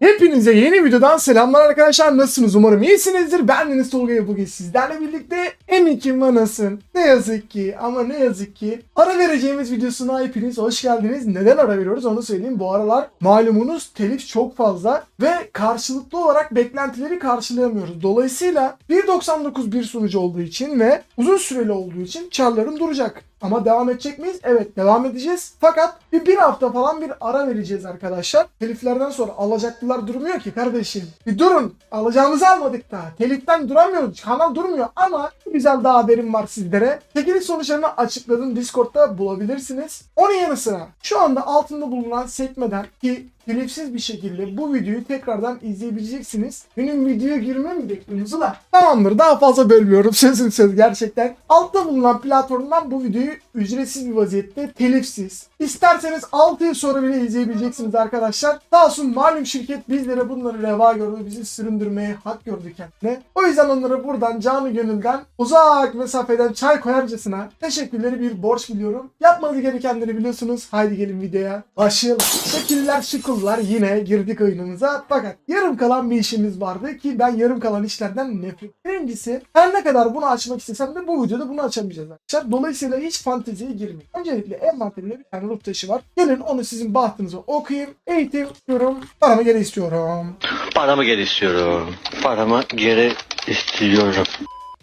Hepinize yeni videodan selamlar arkadaşlar. Nasılsınız? Umarım iyisinizdir. Ben Deniz Tolga bugün sizlerle birlikte M2 Manas'ın ne yazık ki ama ne yazık ki ara vereceğimiz videosuna hepiniz hoş geldiniz. Neden ara veriyoruz onu söyleyeyim. Bu aralar malumunuz telif çok fazla ve karşılıklı olarak beklentileri karşılayamıyoruz. Dolayısıyla 1.99 bir sunucu olduğu için ve uzun süreli olduğu için çarlarım duracak. Ama devam edecek miyiz? Evet devam edeceğiz. Fakat bir, bir hafta falan bir ara vereceğiz arkadaşlar. Teliflerden sonra alacaklılar durmuyor ki kardeşim. Bir durun. Alacağımızı almadık daha. Teliften duramıyoruz. Kanal durmuyor ama güzel daha haberim var sizlere. Çekiliş sonuçlarını açıkladım. Discord'da bulabilirsiniz. Onun yanı sıra şu anda altında bulunan sekmeden ki telifsiz bir şekilde bu videoyu tekrardan izleyebileceksiniz. Benim videoya girmem mi bekliyorsunuz la? Tamamdır daha fazla bölmüyorum sözüm söz gerçekten. Altta bulunan platformdan bu videoyu ücretsiz bir vaziyette telifsiz. İsterseniz 6 yıl sonra bile izleyebileceksiniz arkadaşlar. Sağ olsun malum şirket bizlere bunları reva gördü. Bizi süründürmeye hak gördü kendine. O yüzden onlara buradan canı gönülden uzak mesafeden çay koyarcasına teşekkürleri bir borç biliyorum. Yapmanız gerekenleri biliyorsunuz. Haydi gelin videoya. Başlayalım. Şekiller şıkıllar yine girdik oyunumuza. Fakat yarım kalan bir işimiz vardı ki ben yarım kalan işlerden nefret. Birincisi her ne kadar bunu açmak istesem de bu videoda bunu açamayacağız arkadaşlar. Dolayısıyla hiç fanteziye girmeyin. Öncelikle envanterimde bir tane ruh taşı var. Gelin onu sizin bahtınıza okuyayım. Eğitim istiyorum. Paramı geri istiyorum. Paramı geri istiyorum. Paramı geri istiyorum.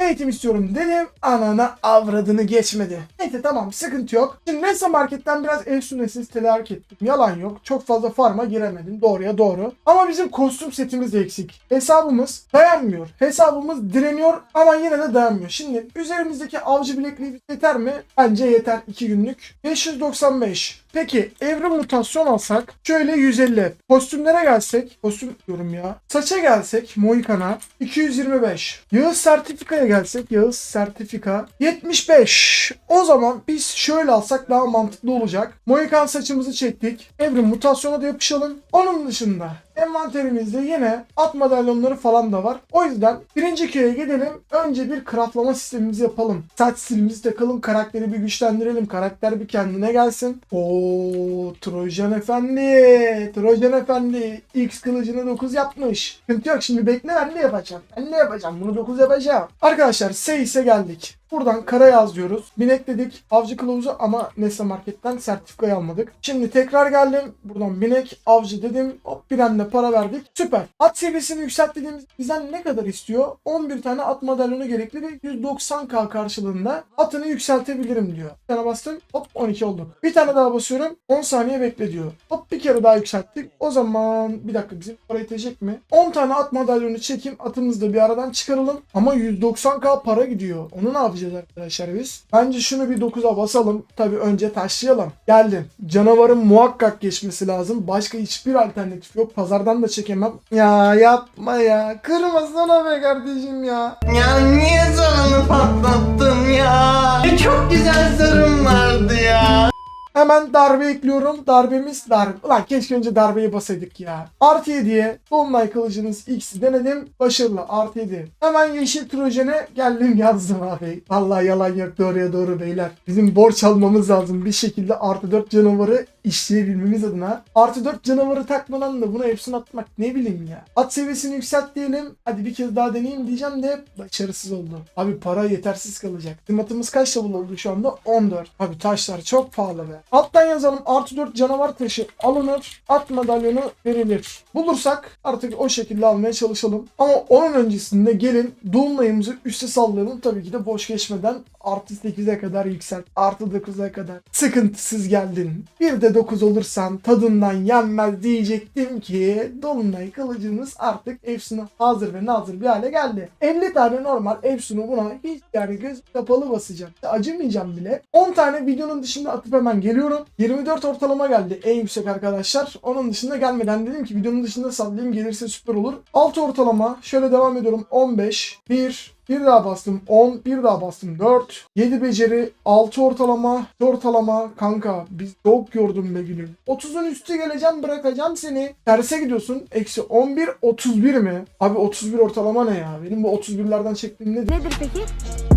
Eğitim istiyorum dedim. Anana avradını geçmedi. Neyse tamam sıkıntı yok. Şimdi Nesa Market'ten biraz ev sünesiz tedarik ettim. Yalan yok. Çok fazla farma giremedim. Doğruya doğru. Ama bizim kostüm setimiz eksik. Hesabımız dayanmıyor. Hesabımız direniyor ama yine de dayanmıyor. Şimdi üzerimizdeki avcı bilekliği yeter mi? Bence yeter 2 günlük. 595. Peki evrim mutasyon alsak şöyle 150. Kostümlere gelsek kostüm diyorum ya. Saça gelsek Mohikan'a 225. Yağız sertifikaya gelsek Yağız sertifika 75. O zaman biz şöyle alsak daha mantıklı olacak. Mohikan saçımızı çektik. Evrim mutasyona da yapışalım. Onun dışında envanterimizde yine at madalyonları falan da var. O yüzden birinci köye gidelim. Önce bir craftlama sistemimizi yapalım. Saç stilimizi takalım. Karakteri bir güçlendirelim. Karakter bir kendine gelsin. Oo Trojan Efendi. Trojan Efendi. X kılıcını 9 yapmış. Sıkıntı yok şimdi bekle ben de yapacağım. Ben de yapacağım. Bunu 9 yapacağım. Arkadaşlar Seyis'e geldik. Buradan kara yaz diyoruz. Binek dedik. Avcı kılavuzu ama Nesne Market'ten sertifikayı almadık. Şimdi tekrar geldim. Buradan binek avcı dedim. Hop bir para verdik. Süper. At seviyesini yükselt dediğimiz bizden ne kadar istiyor? 11 tane at madalyonu gerekli ve 190k karşılığında atını yükseltebilirim diyor. Bir tane bastım. Hop 12 oldu. Bir tane daha basıyorum. 10 saniye bekle diyor. Hop bir kere daha yükselttik. O zaman bir dakika bizim para yetecek mi? 10 tane at madalyonu çekeyim. Atımızı da bir aradan çıkaralım. Ama 190k para gidiyor. Onu ne yapacağız arkadaşlar biz? Bence şunu bir 9'a basalım. Tabii önce taşlayalım. Geldim. Canavarın muhakkak geçmesi lazım. Başka hiçbir alternatif yok. Pazardan da çekemem. Ya yapma ya. Kırmasana be kardeşim ya. Ya niye zarını patlattın ya? Çok güzel zarım vardı ya. Hemen darbe ekliyorum. Darbemiz darbe. Ulan keşke önce darbeyi basaydık ya. Artı 7'ye Dolunay kılıcınız X'i denedim. Başarılı. Artı 7. Hemen yeşil trojene geldim yazdım abi. Vallahi yalan yok doğruya doğru beyler. Bizim borç almamız lazım. Bir şekilde artı 4 canavarı işleyebilmemiz adına. Artı 4 canavarı takmadan da buna hepsini atmak ne bileyim ya. At seviyesini yükselt diyelim. Hadi bir kez daha deneyeyim diyeceğim de başarısız oldu. Abi para yetersiz kalacak. Timatımız kaç level oldu şu anda? 14. Abi taşlar çok pahalı be. Alttan yazalım artı 4 canavar taşı alınır. At madalyonu verilir. Bulursak artık o şekilde almaya çalışalım. Ama onun öncesinde gelin Dolunay'ımızı üste sallayalım. Tabii ki de boş geçmeden artı 8'e kadar yükselt. Artı 9'a kadar. Sıkıntısız geldin. Bir de 9 olursan tadından yenmez diyecektim ki Dolunay kılıcımız artık Efsun'a hazır ve nazır bir hale geldi. 50 tane normal Efsun'u buna hiç yani göz kapalı basacağım. Acımayacağım bile. 10 tane videonun dışında atıp hemen geliyorum. 24 ortalama geldi en yüksek arkadaşlar. Onun dışında gelmeden dedim ki videonun dışında sallayayım gelirse süper olur. 6 ortalama şöyle devam ediyorum 15 1 bir daha bastım 10, bir daha bastım 4, 7 beceri, 6 ortalama, 4 ortalama. Kanka biz çok yordum be gülüm. 30'un üstü geleceğim bırakacağım seni. Terse gidiyorsun. Eksi 11, 31 mi? Abi 31 ortalama ne ya? Benim bu 31'lerden çektiğim nedir? Nedir peki?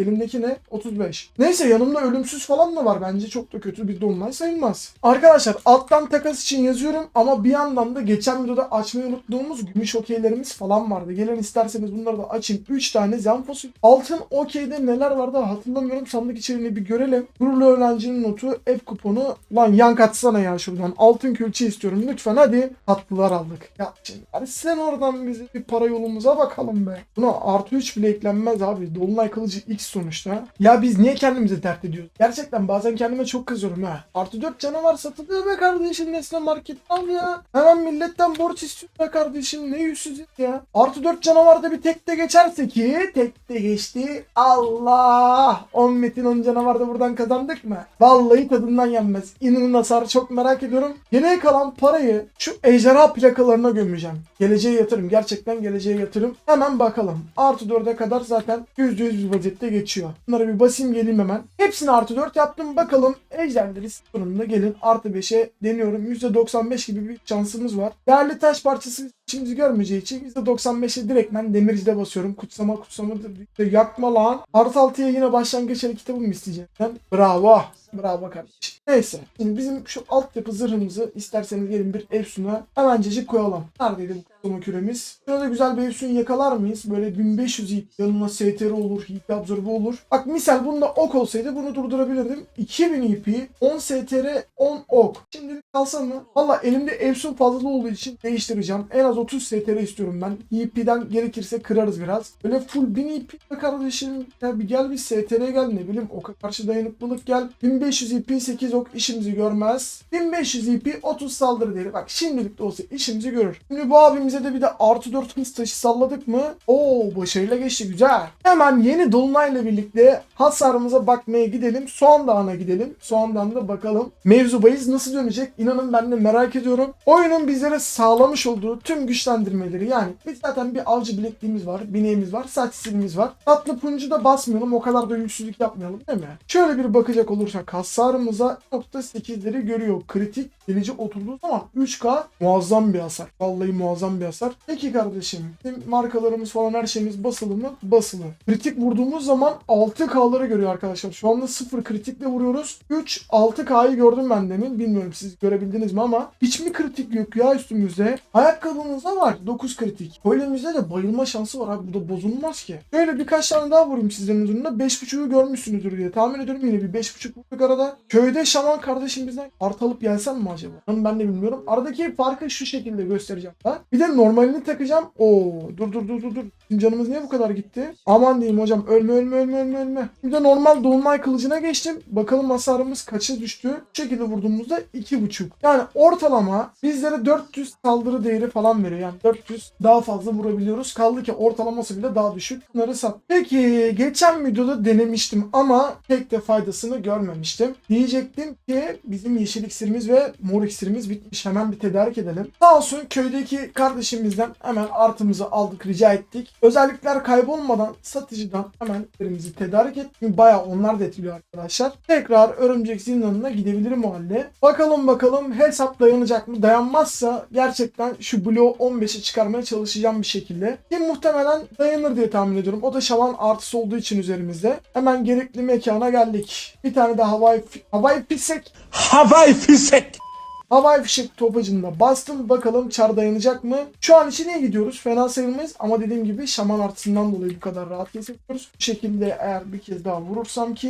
Elimdeki ne? 35. Neyse yanımda ölümsüz falan da var. Bence çok da kötü bir dolunay sayılmaz. Arkadaşlar alttan takas için yazıyorum ama bir yandan da geçen videoda açmayı unuttuğumuz gümüş okeylerimiz falan vardı. Gelin isterseniz bunları da açayım. 3 tane Zenfos. Altın okeyde neler vardı hatırlamıyorum. Sandık içeriğini bir görelim. Gururlu öğrencinin notu, ev kuponu. Lan yan katsana ya şuradan. Altın külçe istiyorum. Lütfen hadi. Tatlılar aldık. Ya şimdi sen oradan bize bir para yolumuza bakalım be. Buna artı 3 bile eklenmez abi. Dolunay kılıcı X sonuçta. Ya biz niye kendimize dert ediyoruz? Gerçekten bazen kendime çok kızıyorum ha. Artı 4 canavar satılıyor be kardeşim Nesne Market al ya. Hemen milletten borç istiyor be kardeşim. Ne yüzsüz ya. Artı 4 canavarda bir tekte geçerse ki tekte geçti. Allah. 10 metin 10 canavarda buradan kazandık mı? Vallahi tadından yenmez. İnanın hasar çok merak ediyorum. Geriye kalan parayı şu ejderha plakalarına gömeceğim. Geleceğe yatırım. Gerçekten geleceğe yatırım. Hemen bakalım. Artı 4'e kadar zaten %100 bir vaziyette geçiyor. Bunları bir basayım geleyim hemen. Hepsini artı 4 yaptım. Bakalım ejderleri sonunda gelin. Artı 5'e deniyorum. %95 gibi bir şansımız var. Değerli taş parçası içimizi görmeyeceği için %95'e direktmen demircide basıyorum. Kutsama kutsama da yakma lan. Artı 6'ya yine başlangıç el kitabı mı isteyeceğim? Bravo. Bravo kardeşim. Neyse. Şimdi bizim şu altyapı zırhımızı isterseniz gelin bir Efsun'a hemencecik koyalım. Neredeydi bu kutlama küremiz? Şurada güzel bir Efsun yakalar mıyız? Böyle 1500 hit yanına STR olur, hit absorbe olur. Bak misal bunda ok olsaydı bunu durdurabilirdim. 2000 IP, 10 STR, 10 ok. Şimdilik kalsa mı? Valla elimde Efsun fazla olduğu için değiştireceğim. En az 30 STR istiyorum ben. EP'den gerekirse kırarız biraz. Böyle full 1000 EP kardeşim. Ya bir gel bir STR gel ne bileyim oka karşı dayanıklılık gel. 1500 EP 8 ok işimizi görmez. 1500 EP 30 saldırı değeri. Bak şimdilik de olsa işimizi görür. Şimdi bu abimize de bir de artı 4 hız taşı salladık mı? Oo başarıyla geçti güzel. Hemen yeni dolunayla birlikte hasarımıza bakmaya gidelim. Soğan Dağı'na gidelim. Soğan Dağı'nda bakalım mevzu bahis nasıl dönecek? İnanın ben de merak ediyorum. Oyunun bizlere sağlamış olduğu tüm güçlendirmeleri yani biz zaten bir avcı bilekliğimiz var, bineğimiz var, saç silimiz var. Tatlı puncu da basmayalım o kadar da yüksüzlük yapmayalım değil mi? Şöyle bir bakacak olursak hasarımıza .8'leri görüyor. Kritik delici oturduğu zaman 3K muazzam bir hasar. Vallahi muazzam bir hasar. Peki kardeşim markalarımız falan her şeyimiz basılı mı? Basılı. Kritik vurduğumuz zaman 6K'ları görüyor arkadaşlar. Şu anda 0 kritikle vuruyoruz. 3 6K'yı gördüm ben demin. Bilmiyorum siz görebildiniz mi ama hiç mi kritik yok ya üstümüzde? Ayakkabımızda var 9 kritik. Kolyemizde de bayılma şansı var abi. Bu da bozulmaz ki. Şöyle birkaç tane daha vurayım sizlerin üzerinde. 5.5'ü görmüşsünüzdür diye tahmin ediyorum yine bir 5.5 vurduk arada. Köyde şaman kardeşim bizden art alıp gelsem mi acaba? Onu ben de bilmiyorum. Aradaki farkı şu şekilde göstereceğim ben. Bir de normalini takacağım. Oo dur dur dur dur dur. Canımız niye bu kadar gitti? Aman diyeyim hocam ölme ölme ölme ölme ölme. Bir de normal dolunay kılıcına geçtim. Bakalım hasarımız kaça düştü? Bu şekilde vurduğumuzda 2.5. Yani ortalama bizlere 400 saldırı değeri falan veriyor. Yani 400 daha fazla vurabiliyoruz. Kaldı ki ortalaması bile daha düşük. Bunları sat. Peki geçen videoda denemiştim ama pek de faydasını görmemiştim. Diyecektim ki bizim yeşil iksirimiz ve mor iksirimiz bitmiş. Hemen bir tedarik edelim. Sağ olsun köydeki kardeşimizden hemen artımızı aldık rica ettik. Özellikler kaybolmadan satıcıdan hemen ürünümüzü tedarik ettik. Baya onlar da etkiliyor arkadaşlar. Tekrar örümcek zindanına gidebilirim o halde. Bakalım bakalım hesap dayanacak mı? Dayanmazsa gerçekten şu bloğu 15'e çıkarmaya çalışacağım bir şekilde. Ki muhtemelen dayanır diye tahmin ediyorum. O da şaman artısı olduğu için üzerimizde. Hemen gerekli mekana geldik. Bir tane de havai, havai pisek Havai fişek. Havai fişek topacında bastım. Bakalım çar dayanacak mı? Şu an için iyi gidiyoruz. Fena sayılmayız. Ama dediğim gibi şaman artısından dolayı bu kadar rahat kesebiliyoruz. Bu şekilde eğer bir kez daha vurursam ki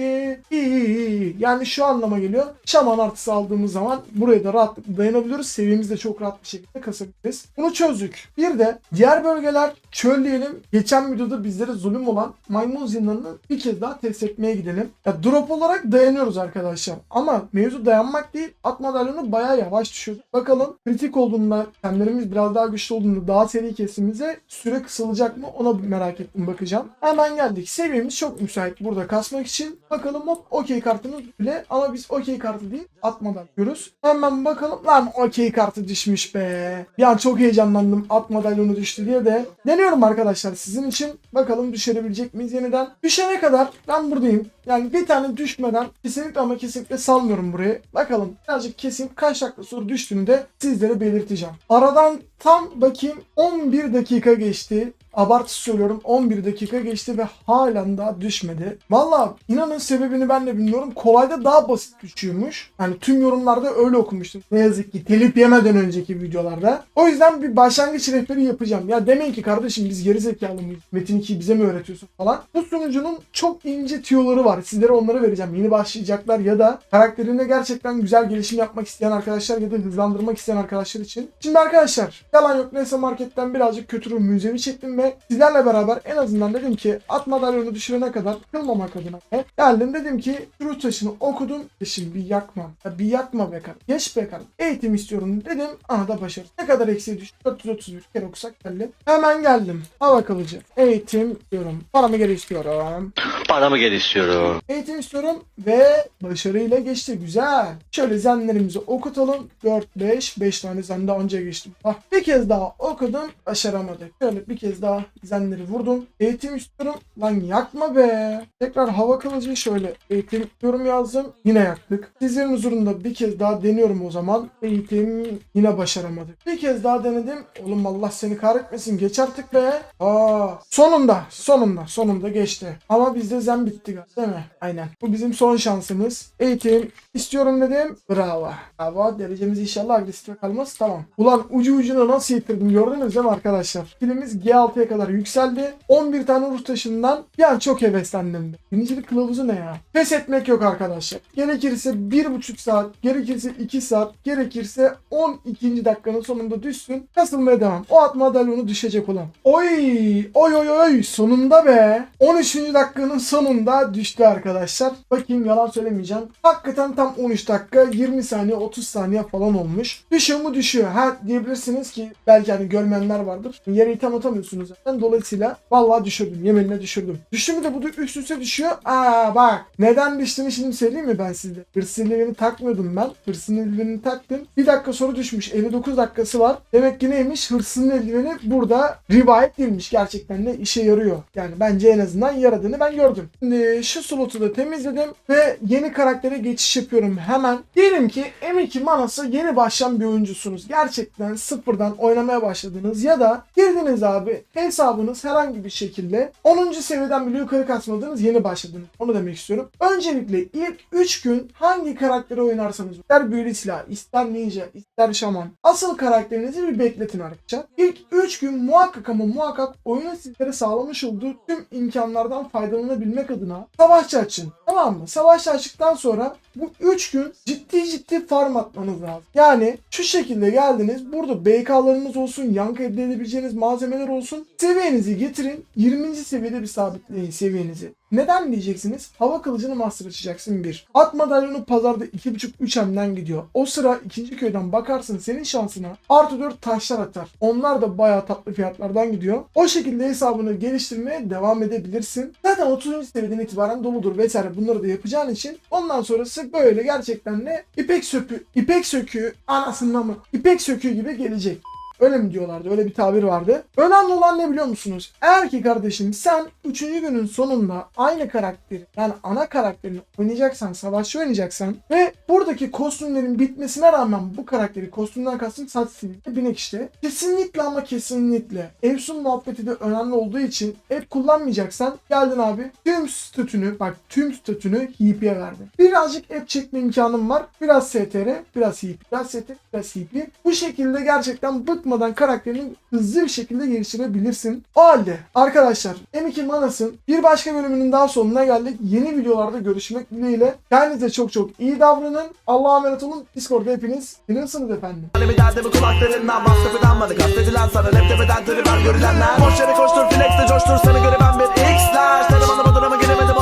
iyi iyi iyi. Yani şu anlama geliyor. Şaman artısı aldığımız zaman buraya da rahatlıkla dayanabiliyoruz. Seviyemizi de çok rahat bir şekilde kasabiliriz. Bunu çözdük. Bir de diğer bölgeler çöl diyelim. Geçen videoda bizlere zulüm olan maymun zindanını bir kez daha test etmeye gidelim. Ya drop olarak dayanıyoruz arkadaşlar. Ama mevzu dayanmak değil. At madalyonu bayağı yavaş düşüyor. Bakalım kritik olduğunda kendilerimiz biraz daha güçlü olduğunda daha seri kesimize süre kısalacak mı ona merak ettim bakacağım. Hemen geldik. Seviyemiz çok müsait burada kasmak için. Bakalım hop okey kartımız bile ama biz okey kartı değil atmadan yapıyoruz. Hemen bakalım lan okey kartı düşmüş be. Bir an çok heyecanlandım at madalyonu düştü diye de. Deniyorum arkadaşlar sizin için. Bakalım düşürebilecek miyiz yeniden. Düşene kadar ben buradayım. Yani bir tane düşmeden kesinlikle ama kesinlikle salmıyorum burayı. Bakalım birazcık keseyim kaç dakika sonra düştüğünde sizlere belirteceğim. Aradan Tam bakayım 11 dakika geçti. Abartı söylüyorum 11 dakika geçti ve halen daha düşmedi. Valla inanın sebebini ben de bilmiyorum. Kolayda daha basit düşüyormuş. Yani tüm yorumlarda öyle okumuştum. Ne yazık ki telif yemeden önceki videolarda. O yüzden bir başlangıç rehberi yapacağım. Ya demeyin ki kardeşim biz geri zekalı mıyız? Metin 2'yi bize mi öğretiyorsun falan. Bu sunucunun çok ince tüyoları var. Sizlere onları vereceğim. Yeni başlayacaklar ya da karakterine gerçekten güzel gelişim yapmak isteyen arkadaşlar ya da hızlandırmak isteyen arkadaşlar için. Şimdi arkadaşlar yalan yok neyse marketten birazcık kötü müzevi çektim ve sizlerle beraber en azından dedim ki at madalyonu düşürene kadar kılmamak adına ve geldim dedim ki şu taşını okudum E şimdi bir yakma. Ya bir yakma be karım geç be karım eğitim istiyorum dedim. Aha da başarı. Ne kadar eksiğe düştü? 431 kere okusak belli. Hemen geldim. Hava kalıcı. Eğitim istiyorum. Paramı geri istiyorum. Paramı geri istiyorum. Eğitim istiyorum ve başarıyla geçti. Güzel. Şöyle zenlerimizi okutalım. 4, 5, 5 tane zende anca geçtim. Bak bir kez daha okudum. Başaramadık. Şöyle bir kez daha zenleri vurdum. Eğitim istiyorum. Lan yakma be. Tekrar hava kılıcı şöyle eğitim istiyorum yazdım. Yine yaktık. Sizlerin huzurunda bir kez daha deniyorum o zaman. Eğitim yine başaramadık. Bir kez daha denedim. Oğlum Allah seni kahretmesin. Geç artık be. Aa, sonunda, sonunda, sonunda geçti. Ama bizde zen bitti değil mi? Aynen. Bu bizim son şansımız. Eğitim istiyorum dedim. Bravo. Bravo. Derecemiz inşallah agresife kalmaz. Tamam. Ulan ucu ucuna nasıl yitirdim gördünüz değil mi arkadaşlar? Filmimiz G6'ya kadar yükseldi. 11 tane ruh taşından bir an çok heveslendim. Birincilik kılavuzu ne ya? Pes etmek yok arkadaşlar. Gerekirse 1,5 saat, gerekirse 2 saat, gerekirse 12. dakikanın sonunda düşsün. Kasılmaya devam. O at madalyonu düşecek olan. Oy! Oy oy oy! Sonunda be! 13. dakikanın sonunda düştü arkadaşlar. Bakayım yalan söylemeyeceğim. Hakikaten tam 13 dakika 20 saniye 30 saniye falan olmuş. Düşüyor mu düşüyor. Ha diyebilirsiniz ki belki hani görmeyenler vardır. Yere item atamıyorsunuz zaten. Dolayısıyla vallahi düşürdüm. Yeminle düşürdüm. Düştü de bu da üst üste düşüyor. Aa bak. Neden düştüğünü şimdi söyleyeyim mi ben size? Hırsız takmıyordum ben. Eldivenini taktım. Bir dakika sonra düşmüş. 59 dakikası var. Demek ki neymiş? Hırsızın eldiveni burada rivayet değilmiş. Gerçekten de işe yarıyor. Yani bence en azından yaradığını ben gördüm. Şimdi şu slotu da temizledim ve yeni karaktere geçiş yapıyorum hemen. Diyelim ki M2 Manas'a yeni başlayan bir oyuncusunuz. Gerçekten sıfırdan oynamaya başladınız ya da girdiniz abi hesabınız herhangi bir şekilde 10. seviyeden bile yukarı kasmadınız yeni başladınız. Onu demek istiyorum. Öncelikle ilk 3 gün hangi karakteri oynarsanız ister büyülü silah, ister ninja, ister şaman asıl karakterinizi bir bekletin arkadaşlar. İlk 3 gün muhakkak ama muhakkak oyunun sizlere sağlamış olduğu tüm imkanlardan faydalanabilmek adına savaşçı açın. Tamam mı? Savaşçı açtıktan sonra bu 3 gün ciddi ciddi farm atmanız lazım. Yani şu şekilde geldiniz. Burada BK'larınız olsun, yankı elde edebileceğiniz malzemeler olsun. Seviyenizi getirin. 20. seviyede bir sabitleyin seviyenizi. Neden diyeceksiniz? Hava kılıcını master açacaksın bir. At madalyonu pazarda 2.5-3 M'den gidiyor. O sıra ikinci köyden bakarsın senin şansına artı 4 taşlar atar. Onlar da bayağı tatlı fiyatlardan gidiyor. O şekilde hesabını geliştirmeye devam edebilirsin. Zaten 30. seviyeden itibaren doludur vesaire bunları da yapacağın için ondan sonrası böyle gerçekten de ipek söpü, ipek söküğü anasından mı? İpek söküğü gibi gelecek. Öyle mi diyorlardı? Öyle bir tabir vardı. Önemli olan ne biliyor musunuz? Eğer ki kardeşim sen 3. günün sonunda aynı karakteri yani ana karakterini oynayacaksan, savaşçı oynayacaksan ve buradaki kostümlerin bitmesine rağmen bu karakteri kostümden kastım saç sivri binek işte. Kesinlikle ama kesinlikle Evsun muhabbeti de önemli olduğu için app kullanmayacaksan geldin abi tüm statünü bak tüm statünü HP'ye verdin. Birazcık app çekme imkanım var. Biraz STR, biraz HP, biraz STR, biraz HP. Bu şekilde gerçekten bıkmadan karakterini hızlı bir şekilde geliştirebilirsin. O halde arkadaşlar M2 Manas'ın bir başka bölümünün daha sonuna geldik. Yeni videolarda görüşmek dileğiyle. Kendinize çok çok iyi davranın. Allah'a emanet olun. Discord'da hepiniz biliyorsunuz efendim. Hani derdimi kulaklarından bastı fidanmadı. Gazeteciler sana rap tepeden tırı görülenler. Boş yere koştur flexte coştur seni göre ben bir X'ler. Tanımadım adına mı gelemedim